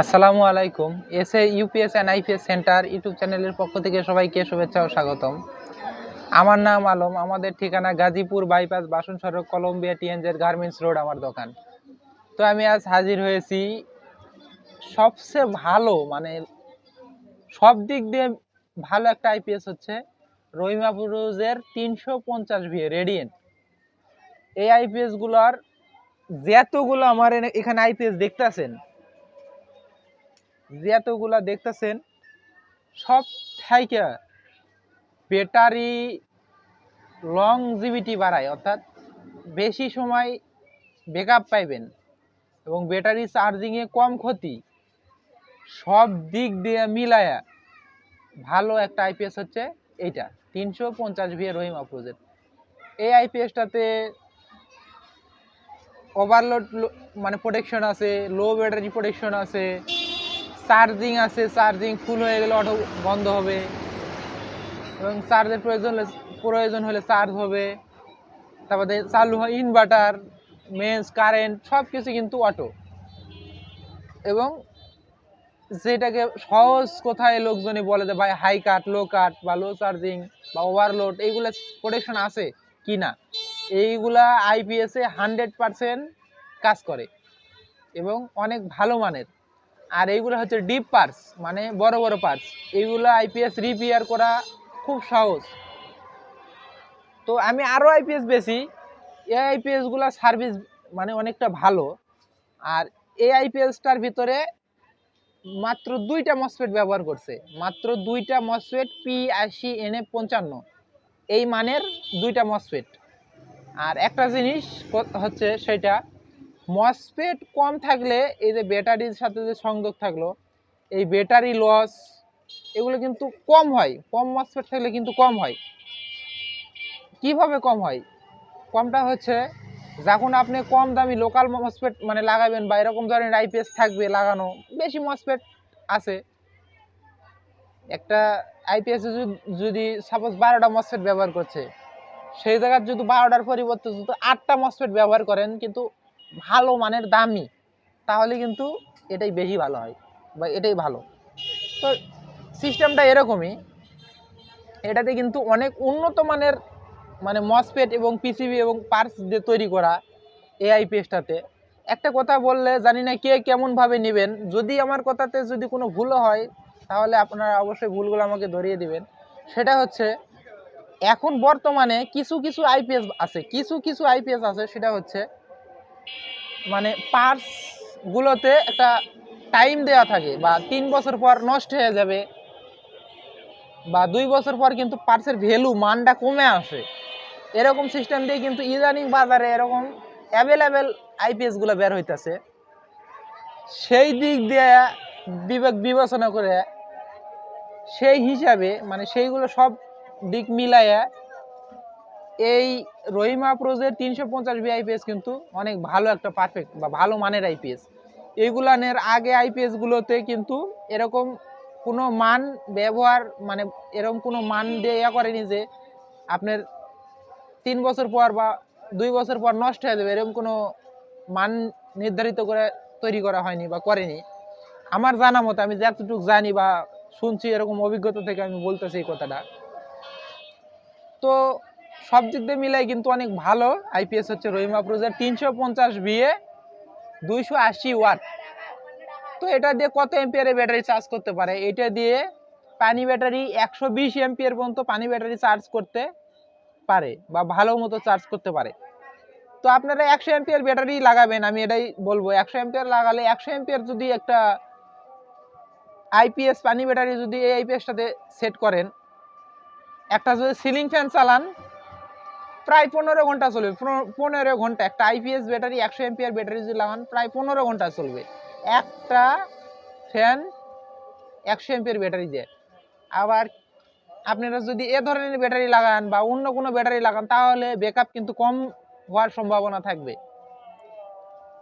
আসসালামু আলাইকুম। S A UPS and IPS center YouTube চ্যানেলের পক্ষ থেকে সবাইকে শুভেচ্ছা ও স্বাগতম। আমার নাম আলম, আমাদের ঠিকানা গাজীপুর বাইপাস বাসন সড়ক, কলম্বিয়া টিএনজের গার্মেন্টস রোড, আমার দোকান। তো আমি আজ হাজির হয়েছি সবচেয়ে ভালো মানে সব দিক দিয়ে ভালো একটা আইপিএস হচ্ছে রহিমা পুরুজের তিনশো পঞ্চাশ ভি রেডিয়েন্ট। এই আইপিএসগুলোর যতগুলো আমার এখানে আইপিএস দেখতেছেন যতগুলা দেখতেছেন, সব থাইকা ব্যাটারি লংজিভিটি বাড়ায়, অর্থাৎ বেশি সময় ব্যাকআপ পাইবেন এবং ব্যাটারি চার্জিংয়ে কম ক্ষতি। সব দিক দিয়ে মিলায়া ভালো একটা আইপিএস হচ্ছে এইটা, তিনশো পঞ্চাশ ভি রহিম আফরোজের এই আইপিএসটাতে ওভারলোড মানে প্রোটেকশন আছে লো ব্যাটারি প্রোটেকশন আছে চার্জিং আছে, চার্জিং ফুল হয়ে গেলে অটো বন্ধ হবে। এবং চার্জের প্রয়োজন হলে প্রয়োজন হলে চার্জ হবে। তারপরে চালু হয় ইনভার্টার মেন্স কারেন্ট সব কিছু কিন্তু অটো এবং যেটাকে সহজ কোথায় লোকজনই বলে যে, ভাই হাই কাট লো কাট বা লো চার্জিং বা ওভারলোড এইগুলো প্রোটেকশন আছে কি না? এইগুলা আইপিএসে হান্ড্রেড পারসেন্ট কাজ করে। এবং অনেক ভালো মানের। আর এইগুলো হচ্ছে ডিপ পার্স মানে বড় বড় পার্টস এইগুলো আইপিএস রিপেয়ার করা খুব সহজ। তো আমি আরও আইপিএস বেশি। এই আইপিএসগুলো সার্ভিস মানে অনেকটা ভালো। আর এই আইপিএসটার ভিতরে মাত্র দুইটা মসফেট ব্যবহার করছে। মাত্র দুইটা মসফেট পি আশি এন এ পঞ্চান্ন। এই মানের দুইটা মসফেট আর একটা জিনিস হচ্ছে সেটা মসফেট কম থাকলে এই যে ব্যাটারির সাথে যে সংযোগ থাকল, এই ব্যাটারি লস এগুলো কিন্তু কম হয়। কম মসফেট থাকলে কিন্তু কম হয়। কীভাবে কম হয়? কমটা হচ্ছে যখন আপনি কম দামি লোকাল মসফেট মানে লাগাবেন বা এরকম ধরনের আইপিএস থাকবে লাগানো, বেশি মসফেট আছে। একটা আইপিএস যদি সাপোজ বারোটা মসফেট ব্যবহার করছে, সেই জায়গায় যদি বারোটার পরিবর্তে যদি আটটা মসফেট ব্যবহার করেন, কিন্তু ভালো মানের দামি, তাহলে কিন্তু এটাই বেশি ভালো হয় বা এটাই ভালো। তো সিস্টেমটা এরকমই, এটাতে কিন্তু অনেক উন্নত মানের মানে মসপেট এবং পিসিবি এবং পার্স দিয়ে তৈরি করা এআই এআইপিএসটাতে একটা কথা বললে জানি না কে কেমনভাবে নেবেন, যদি আমার কথাতে যদি কোনো ভুলও হয়, তাহলে আপনারা অবশ্যই ভুলগুলো আমাকে ধরিয়ে দিবেন। সেটা হচ্ছে, এখন বর্তমানে কিছু কিছু আইপিএস আছে, কিছু কিছু আইপিএস আছে, সেটা হচ্ছে মানে পার্টসগুলোতে একটা টাইম দেওয়া থাকে বা তিন বছর পর নষ্ট হয়ে যাবে বা দুই বছর পর কিন্তু পার্টসের ভ্যালু মানটা কমে আসে। এরকম সিস্টেম দিয়ে কিন্তু ইদানিং বাজারে এরকম অ্যাভেলেবেল আইপিএসগুলো বের হইতেছে। সেই দিক দিয়ে বিবেক বিবেচনা করে সেই হিসাবে মানে সেইগুলো সব দিক মিলাইয়া এই রহিমা প্রোজের তিনশো পঞ্চাশ আইপিএস কিন্তু অনেক ভালো একটা পারফেক্ট বা ভালো মানের আইপিএস এইগুলানের আগে আইপিএস গুলোতে কিন্তু এরকম কোনো মান ব্যবহার মানে এরকম কোনো মান দিয়ে ইয়া করেনি যে আপনার তিন বছর পর বা দুই বছর পর নষ্ট হয়ে যাবে, এরকম কোনো মান নির্ধারিত করে তৈরি করা হয়নি বা করেনি। আমার জানা মতো, আমি যতটুকু জানি বা শুনছি এরকম অভিজ্ঞতা থেকে আমি বলতেছি এই কথাটা। তো সব দিক দিয়ে মিলাই কিন্তু অনেক ভালো। আইপিএস হচ্ছে রহিমা প্রোজের তিনশো পঞ্চাশ বিয়ে দুইশো আশি ওয়াট। তো এটা দিয়ে কত এম্পিয়ারের ব্যাটারি চার্জ করতে পারে? এটা দিয়ে পানি ব্যাটারি একশো বিশ এম্পিয়ার পর্যন্ত পানি ব্যাটারি চার্জ করতে পারে বা ভালো মতো চার্জ করতে পারে। তো আপনারা একশো এম্পিয়ার ব্যাটারি লাগাবেন, আমি এটাই বলব। একশো এম্পিয়ার লাগালে একশো এম্পিয়ার যদি একটা আইপিএস পানি ব্যাটারি যদি এই আইপিএসটাতে সেট করেন, একটা যদি সিলিং ফ্যান চালান প্রায় পনেরো ঘণ্টা চলবে। পনেরো- ঘণ্টা, একটা আইপিএস ব্যাটারি একশো এম্পিয়ার ব্যাটারি যদি লাগান, প্রায় পনেরো ঘণ্টা চলবে। একটা ফ্যান একশো এম্পিয়ার ব্যাটারি দিয়ে। আবার আপনারা যদি এ ধরনের ব্যাটারি লাগান বা অন্য কোনো ব্যাটারি লাগান, তাহলে ব্যাকআপ কিন্তু কম হওয়ার সম্ভাবনা থাকবে।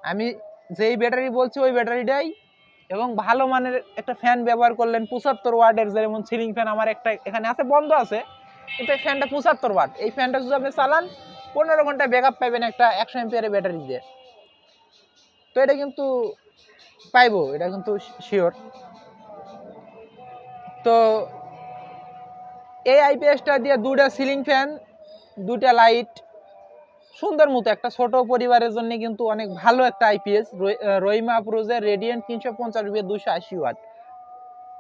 আমি যেই ব্যাটারি বলছি, ওই ব্যাটারিটাই এবং ভালো মানের একটা ফ্যান ব্যবহার করলেন পঁচাত্তর ওয়ার্ডের যেমন সিলিং ফ্যান আমার একটা এখানে আছে, বন্ধ আছে। কিন্তু এই ফ্যানটা পঁচাত্তর ওয়াট। এই ফ্যানটা যদি আপনি চালান, পনেরো ঘণ্টা ব্যাকআপ পাবেন একটা একশো এম্পিয়ারের ব্যাটারি দিয়ে। তো এটা কিন্তু পাইবো, এটা কিন্তু শিওর তো এই আইপিএসটা দিয়ে দুটা সিলিং ফ্যান দুটা লাইট সুন্দর মতো একটা ছোট পরিবারের জন্য কিন্তু অনেক ভালো একটা আইপিএস রহিমা আপ্রোজের রেডিয়েন্ট তিনশো পঞ্চাশ বিয়ে দুশো আশি ওয়াট।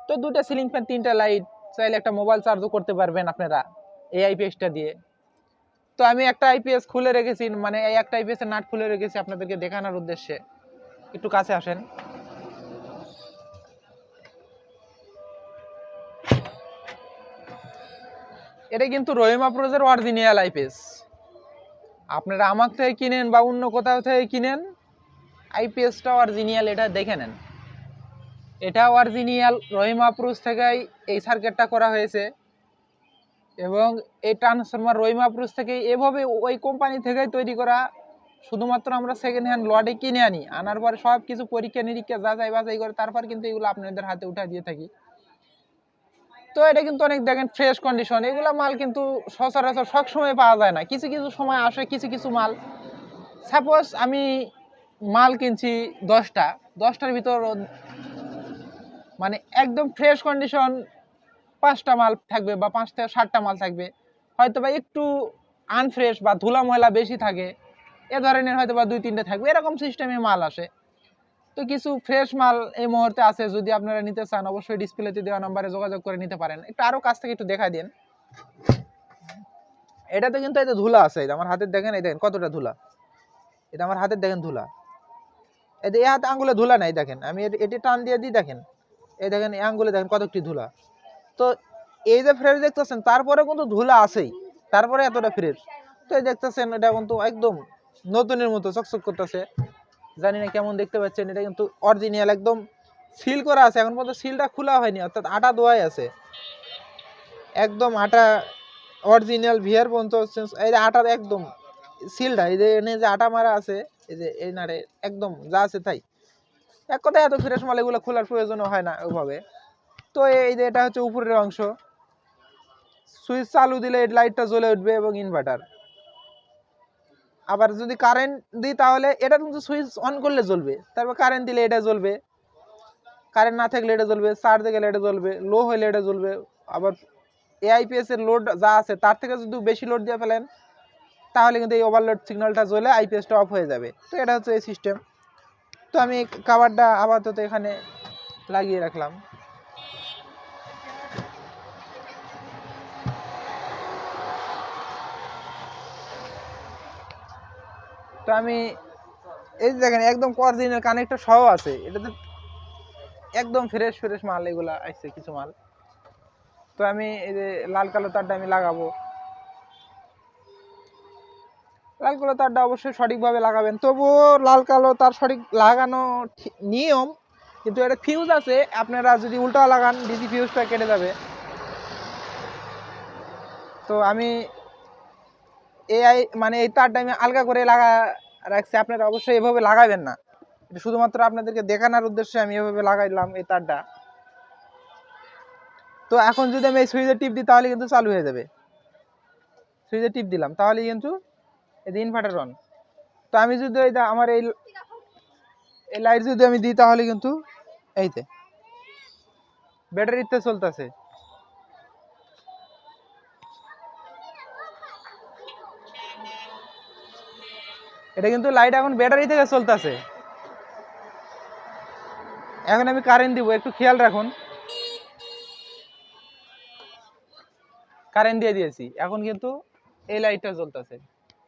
তো দুটা সিলিং ফ্যান তিনটা লাইট চাইলে একটা মোবাইল চার্জও করতে পারবেন আপনারা এই আইপিএসটা দিয়ে। তো আমি একটা আইপিএস খুলে রেখেছি মানে এই একটা আইপিএস এর নাট খুলে রেখেছি আপনাদেরকে দেখানোর উদ্দেশ্যে। একটু কাছে আসেন। এটা কিন্তু রহিমা প্রোজের অরিজিনাল আইপিএস আপনারা আমার থেকে কিনেন বা অন্য কোথাও থেকে কিনেন আইপিএসটা অরিজিনাল এটা দেখে নেন। এটা অরিজিনিয়াল রহিমা প্রুজ থেকেই এই সার্কিটটা করা হয়েছে। এবং এই ট্রান্সফরমার রহিমা প্রুজ থেকে এভাবে ওই কোম্পানি থেকেই তৈরি করা। শুধুমাত্র আমরা সেকেন্ড হ্যান্ড লটে কিনে আনি। আনার পরে সব কিছু পরীক্ষা নিরীক্ষা যাচাই বাছাই করে তারপর কিন্তু এগুলো আপনাদের হাতে উঠা দিয়ে থাকি। তো এটা কিন্তু অনেক দেখেন ফ্রেশ কন্ডিশন এগুলো মাল কিন্তু সচরাচর সব সময় পাওয়া যায় না। কিছু কিছু সময় আসে, কিছু কিছু মাল। সাপোজ আমি মাল কিনছি দশটা। দশটার ভিতর মানে একদম ফ্রেশ কন্ডিশন পাঁচটা মাল থাকবে বা পাঁচ থেকে মাল থাকবে। হয়তো বা একটু আনফ্রেশ বা ধুলা ময়লা বেশি থাকে, এ ধরনের হয়তো বা দুই, তিনটে থাকবে, এরকম সিস্টেমে মাল আসে। তো কিছু ফ্রেশ মাল এই মুহূর্তে আছে, যদি আপনারা নিতে চান, অবশ্যই ডিসপ্লেতে দেওয়া নাম্বারে যোগাযোগ করে নিতে পারেন। একটু আরও কাছ থেকে একটু দেখা দিন। এটাতে কিন্তু এই ধুলা আছে আমার হাতের দেখেন, এই দেখেন কতটা ধুলা। এটা আমার হাতের দেখেন ধুলা। এই হাতে আঙ্গুলে ধুলা নাই, দেখেন। আমি এটি টান দিয়ে দিই, দেখেন। এই দেখেন আঙ্গুলে দেখেন কতটি ধুলা। তো এই যে ফ্রেশ দেখতেছেন তারপরে কিন্তু ধুলা আছেই। তারপরে এতটা ফ্রেশ তো এই দেখতেছেন, এটা কিন্তু একদম নতুনের মতো চকচক করতেছে। জানি না কেমন দেখতে পাচ্ছেন, এটা কিন্তু অরিজিনাল একদম সিল করা আছে। এখন পর্যন্ত সিলটা খোলা হয়নি, অর্থাৎ আটা দোয়াই আছে। একদম আটা অরিজিনাল ভিয়ার পর্যন্ত এই যে আটার একদম সিলটা এই যে এনে যে আটা মারা আছে, এই যে এই নাড়ে, একদম যা আছে তাই। এক কথায় এত ফ্রেশ মাল এগুলো খোলার প্রয়োজন হয় না ওইভাবে তো এই যে এটা হচ্ছে উপরের অংশ। সুইচ চালু দিলে লাইটটা জ্বলে উঠবে এবং ইনভার্টার আবার যদি কারেন্ট দিই তাহলে এটা কিন্তু সুইচ অন করলে জ্বলবে। তারপর কারেন্ট দিলে এটা জ্বলবে। কারেন্ট না থাকলে এটা জ্বলবে। চার্জে গেলে এটা জ্বলবে। লো হলে এটা জ্বলবে। আবার এআইপিএস এর লোড যা আছে, তার থেকে যদি বেশি লোড দিয়ে ফেলেন, তাহলে কিন্তু এই ওভারলোড সিগন্যালটা জ্বলে আইপিএসটা অফ হয়ে যাবে। তো এটা হচ্ছে এই সিস্টেম তো আমি কাভারটা আপাতত এখানে লাগিয়ে রাখলাম। তো আমি এই দেখেন, একদম অরিজিনাল কানেক্টর সহ আছে। এটাতে একদম ফ্রেশ ফ্রেশ মাল এগুলা আসছে কিছু মাল। তো আমি এই যে লাল কালো তারটা আমি লাগাবো। লাল কালো তারটা অবশ্যই সঠিকভাবে লাগাবেন। তবুও লাল কালো তার সঠিক লাগানো নিয়ম, কিন্তু এটা ফিউজ আছে, আপনারা যদি উল্টা লাগান ডিসি ফিউজটা কেটে যাবে। তো আমি এআই মানে এই তারটা আমি আলগা করে লাগা রাখছি, আপনারা অবশ্যই এভাবে লাগাবেন না। এটা শুধুমাত্র আপনাদেরকে দেখানোর উদ্দেশ্যে আমি এভাবে লাগাইলাম এই তারটা। তো এখন যদি আমি এই সুইচে টিপ দিই, তাহলে কিন্তু চালু হয়ে যাবে। সুইচে টিপ দিলাম, তাহলে কিন্তু যে ইনভার্টার অন তো আমি যদি যে আমার এই এই লাইট যদি আমি দিই তাহলে কিন্তু এইতে ব্যাটারিতে চলতেছে। এটা কিন্তু লাইট এখন ব্যাটারি থেকে চলতেছে। এখন আমি কারেন্ট দিব, একটু খেয়াল রাখুন। কারেন্ট দিয়ে দিয়েছি, এখন কিন্তু এই লাইটটা জ্বলতেছে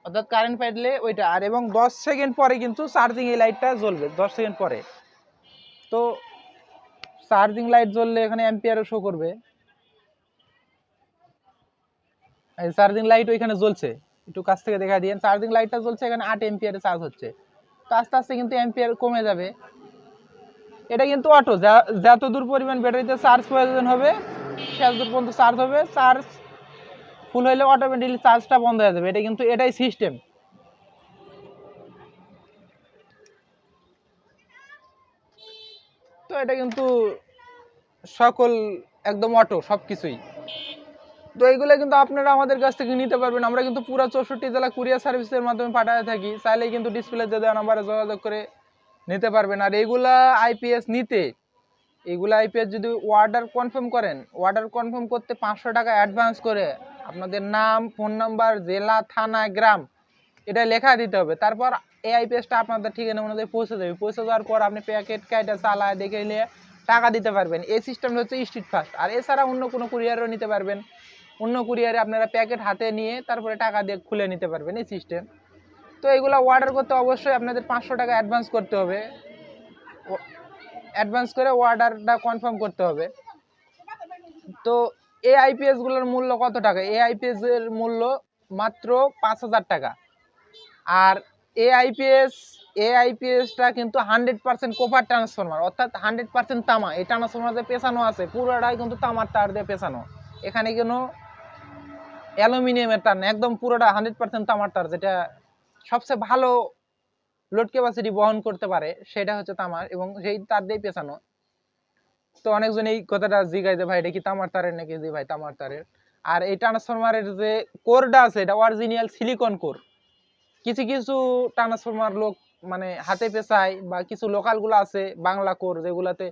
অর্থাৎ কারেন্ট পাইলে ওইটা। আর এবং দশ সেকেন্ড পরে কিন্তু চার্জিং এই লাইটটা জ্বলবে, দশ সেকেন্ড পরে। তো চার্জিং লাইট জ্বললে এখানে অ্যাম্পিয়ারও শো করবে। চার্জিং লাইট ওইখানে জ্বলছে। একটু কাছ থেকে দেখা দিয়েন। চার্জিং লাইটটা জ্বলছে, এখানে আট এম্পিয়ারে চার্জ হচ্ছে। তো আস্তে আস্তে কিন্তু এম্পিয়ার কমে যাবে। এটা কিন্তু অটো যত দূর পরিমাণ ব্যাটারিতে চার্জ প্রয়োজন হবে সে দূর পর্যন্ত চার্জ হবে। চার্জ ফুল হইলে অটোমেটিকলি চার্জটা বন্ধ হয়ে যাবে। এটা কিন্তু এটাই সিস্টেম তো এটা কিন্তু সকল, একদম অটো সব কিছুই তো এইগুলো কিন্তু আপনারা আমাদের কাছ থেকে নিতে পারবেন। আমরা কিন্তু পুরো চৌষট্টি জেলা কুরিয়ার সার্ভিসের মাধ্যমে পাঠাতে থাকি। চাইলেই কিন্তু ডিসপ্লেতে দেওয়া নাম্বারে যোগাযোগ করে নিতে পারবেন। আর এগুলা আইপিএস নিতে এগুলা আইপিএস যদি অর্ডার কনফার্ম করেন অর্ডার কনফার্ম করতে পাঁচশো টাকা অ্যাডভান্স করে আপনাদের নাম, ফোন নাম্বার, জেলা, থানা, গ্রাম, এটা লেখা দিতে হবে। তারপর এই আইপিএসটা আপনাদের ঠিকানা অনুযায়ী পৌঁছে দেবে। পৌঁছে দেওয়ার পর আপনি প্যাকেট কাইটা চালায়, দেখে নিয়ে টাকা দিতে পারবেন। এই সিস্টেমটা হচ্ছে স্ট্রিট ফাস্ট আর এছাড়া অন্য কোনো কুরিয়ারও নিতে পারবেন। অন্য কুরিয়ারে আপনারা প্যাকেট হাতে নিয়ে তারপরে টাকা দিয়ে খুলে নিতে পারবেন এই সিস্টেম তো এগুলো অর্ডার করতে অবশ্যই আপনাদের পাঁচশো টাকা অ্যাডভান্স করতে হবে। অ্যাডভান্স করে অর্ডারটা কনফার্ম করতে হবে। তো এই আইপিএসগুলোর মূল্য কত টাকা? এই আইপিএস এর মূল্য মাত্র পাঁচ হাজার টাকা। আর এ আইপিএস এ আইপিএসটা কিন্তু হান্ড্রেড পার্সেন্ট কোপার ট্রান্সফরমার অর্থাৎ হান্ড্রেড পার্সেন্ট তামা। এই ট্রান্সফরমার যে পেছানো আছে, পুরোটাই কিন্তু তামার তার দিয়ে পেছানো। এখানে কোনো অ্যালুমিনিয়ামের তার একদম পুরোটা হান্ড্রেড পার্সেন্ট তামার তার, যেটা সবচেয়ে ভালো লোড ক্যাপাসিটি বহন করতে পারে, সেটা হচ্ছে তামার এবং সেই তার দিয়ে পেছানো। তো অনেকজন এই কথাটা জিগাই যে ভাই, এটা কি তামার তারের নাকি? জি ভাই, তামার তারের। আর এই ট্রান্সফরমারের যে কোরটা আছে, এটা অরিজিনাল সিলিকন কোর। কিছু কিছু ট্রান্সফরমার লোক মানে হাতে পেছায় বা কিছু লোকালগুলো আছে, বাংলা কোর, যেগুলাতে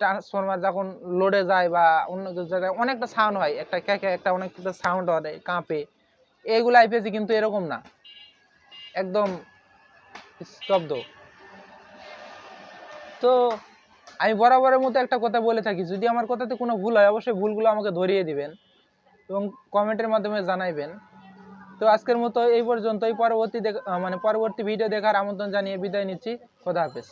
ট্রান্সফরমার যখন লোডে যায় বা অন্য কিছু জায়গায় অনেকটা সাউন্ড হয়, একটা ক্যাকে একটা অনেক অনেকটা সাউন্ড হয় কাঁপে এইগুলো আইপিএসি কিন্তু এরকম না। একদম স্তব্ধ। তো আমি বরাবরের মতো একটা কথা বলে থাকি, যদি আমার কথাতে কোনো ভুল হয়, অবশ্যই ভুলগুলো আমাকে ধরিয়ে দিবেন এবং কমেন্টের মাধ্যমে জানাইবেন। তো আজকের মতো এই পর্যন্তই। পরবর্তী মানে পরবর্তী ভিডিও দেখার আমন্ত্রণ জানিয়ে বিদায় নিচ্ছি। খোদা হাফেজ।